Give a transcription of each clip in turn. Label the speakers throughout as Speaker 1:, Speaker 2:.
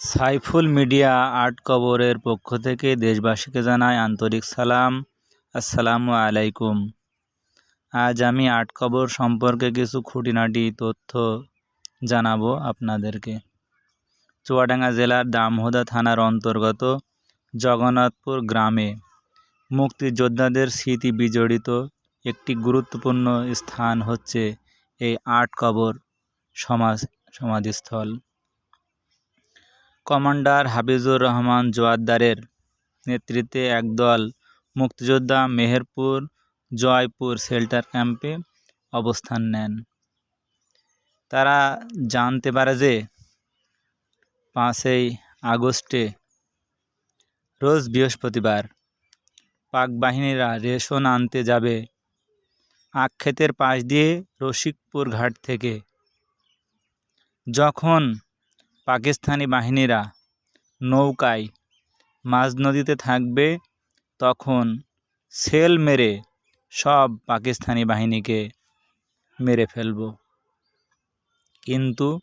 Speaker 1: Saiful media art কবরের পক্ষ থেকে দেশবাসীকে জানাই আন্তরিক সালাম। আসসালামু আলাইকুম। আজ আমি আর্ট কবর সম্পর্কে কিছু খুঁটিনাটি তথ্য জানাব আপনাদেরকে। চুয়াডাঙ্গা জেলার দামহোদা থানার অন্তর্গত জগন্নাথপুর গ্রামে মুক্তিযোদ্ধাদের স্মৃতি বিজড়িত একটি গুরুত্বপূর্ণ স্থান হচ্ছে এই আর্ট কবর সমাজ, সমাধিস্থল। কমান্ডার হাফিজুর রহমান জোয়ারদারের নেতৃত্বে একদল মুক্তিযোদ্ধা মেহেরপুর জয়পুর শেল্টার ক্যাম্পে অবস্থান নেন। তারা জানতে পারে যে পাঁচই আগস্টে রোজ বৃহস্পতিবার পাক বাহিনীরা রেশন আনতে যাবে। আক্ষেতের পাশ দিয়ে রসিকপুর ঘাট থেকে। যখন পাকিস্তানি বাহিনীরা নৌকায় মাঝ নদীতে থাকবে, তখন সেল মেরে সব পাকিস্তানি বাহিনীকে মেরে ফেলব। কিন্তু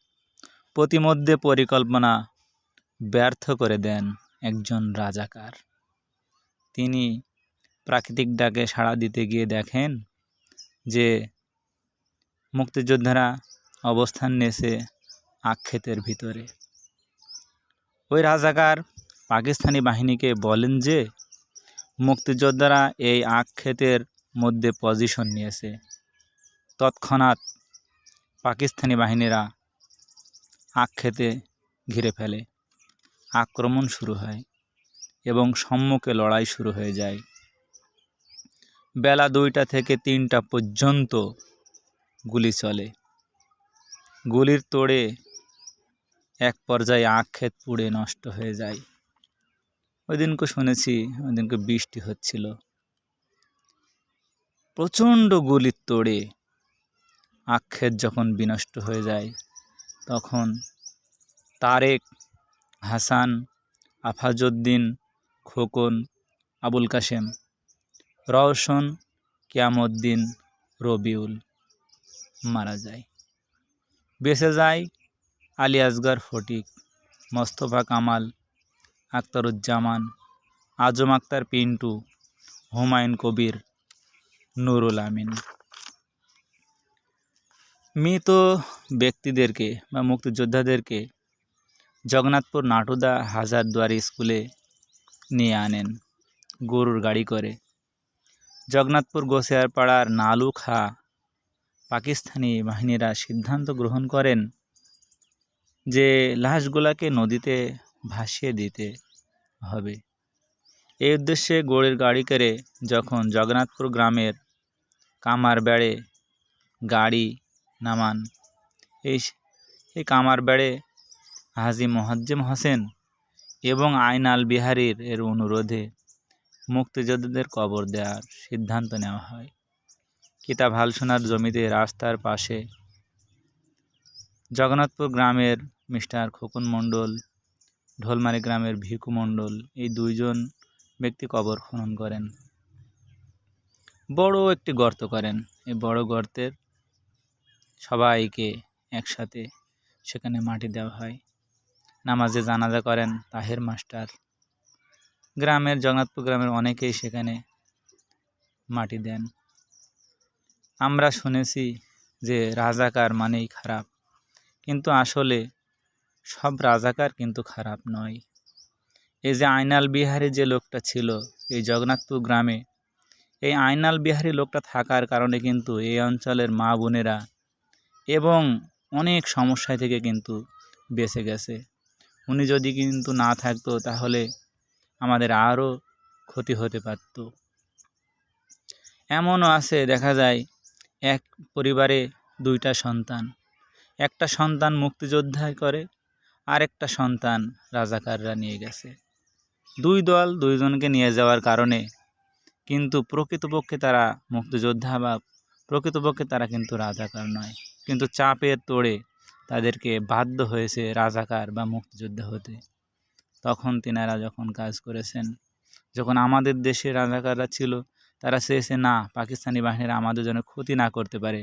Speaker 1: প্রতিমধ্যে পরিকল্পনা ব্যর্থ করে দেন একজন রাজাকার। তিনি প্রাকৃতিক ডাকে সাড়া দিতে গিয়ে দেখেন যে মুক্তিযোদ্ধারা অবস্থান নিয়েছে আক্ষেতের ভিতরে। ওই রাজাকার পাকিস্তানি বাহিনীকে বলেন যে, মুক্তিযোদ্ধারা এই আক্ষেতের মধ্যে পজিশন নিয়েছে। তৎক্ষণাৎ পাকিস্তানি বাহিনীরা আক্ষেতে ঘিরে ফেলে। আক্রমণ শুরু হয় এবং সম্মুখে লড়াই শুরু হয়ে যায়। বেলা দুইটা থেকে তিনটা পর্যন্ত গুলি চলে। গুলির তোড়ে এক পর্যায়ে আক্ষেত পুড়ে নষ্ট হয়ে যায়। ওই দিনকে শুনেছি ওই দিনকে বৃষ্টি হচ্ছিল। প্রচণ্ড গুলির তোড়ে আক্ষেত যখন বিনষ্ট হয়ে যায়, তখন তারেক হাসান, আফাজউদ্দিন, খোকন, আবুল কাশেম, রওশন, কিয়ামউদ্দিন, রবিউল মারা যায়। বেঁচে যায় আলী আসগর ফটিক, মোস্তফা কামাল আখতারুজ্জামান আজম আক্তার পিন্টু, হুমায়ুন কবির, নুরুল আমিন। মৃত ব্যক্তিদেরকে বা মুক্তিযোদ্ধাদেরকে জগন্নাথপুর নাটুদা হাজারদুয়ারি স্কুলে নিয়ে আনেন, গরুর গাড়ি করে। জগন্নাথপুর গোসিয়ারপাড়ার নালু খা পাকিস্তানি বাহিনীরা সিদ্ধান্ত গ্রহণ করেন যে লাশগুলাকে নদীতে ভাসিয়ে দিতে হবে। এই উদ্দেশ্যে গড়ের গাড়ি করে যখন জগন্নাথপুর গ্রামের কামার বেড়ে গাড়ি নামান, এই এই কামার বেড়ে হাজি মোহাজ্জেম হোসেন এবং আইনাল বিহারীর এর অনুরোধে মুক্তিযোদ্ধাদের কবর দেওয়ার সিদ্ধান্ত নেওয়া হয়। কিতাব হালসোনার জমিতে রাস্তার পাশে জগন্নাথপুর গ্রামের মিস্টার খোকন মণ্ডল, ঢোলমারি গ্রামের ভিকু মণ্ডল, এই দুইজন ব্যক্তি কবর খনন করেন। বড় একটি গর্ত করেন। এই বড় গর্তের সবাইকে একসাথে সেখানে মাটি দেওয়া হয়। নামাজে জানাজা করেন তাহের মাস্টার। গ্রামের জগন্নাথপুর গ্রামের অনেকেই সেখানে মাটি দেন। আমরা শুনেছি যে রাজাকার মানেই খারাপ, কিন্তু আসলে সব রাজাকার কিন্তু খারাপ নয়। এই যে আইনাল বিহারি যে লোকটা ছিল, এই জগন্নাথপুর গ্রামে, এই আইনাল বিহারি লোকটা থাকার কারণে কিন্তু এই অঞ্চলের মা বোনেরা এবং অনেক সমস্যায় থেকে কিন্তু বেঁচে গেছে। উনি যদি কিন্তু না থাকতো, তাহলে আমাদের আরও ক্ষতি হতে পারত। এমনও আছে, দেখা যায়, এক পরিবারে দুইটা সন্তান। একটা সন্তান মুক্তিযোদ্ধা করে আরেকটা সন্তান রাজাকাররা নিয়ে গেছে। দুই দল দুইজনকে নিয়ে যাওয়ার কারণে কিন্তু প্রকৃতপক্ষে তারা মুক্তিযোদ্ধা বা প্রকৃতপক্ষে তারা কিন্তু রাজাকার নয়। কিন্তু চাপের তোড়ে তাদেরকে বাধ্য হয়েছে রাজাকার বা মুক্তিযোদ্ধা হতে। তখন তিনারা যখন কাজ করেছেন, যখন আমাদের দেশে রাজাকাররা ছিল, তারা চেয়েছে, না, পাকিস্তানি বাহিনীরা আমাদের জন্য ক্ষতি না করতে পারে।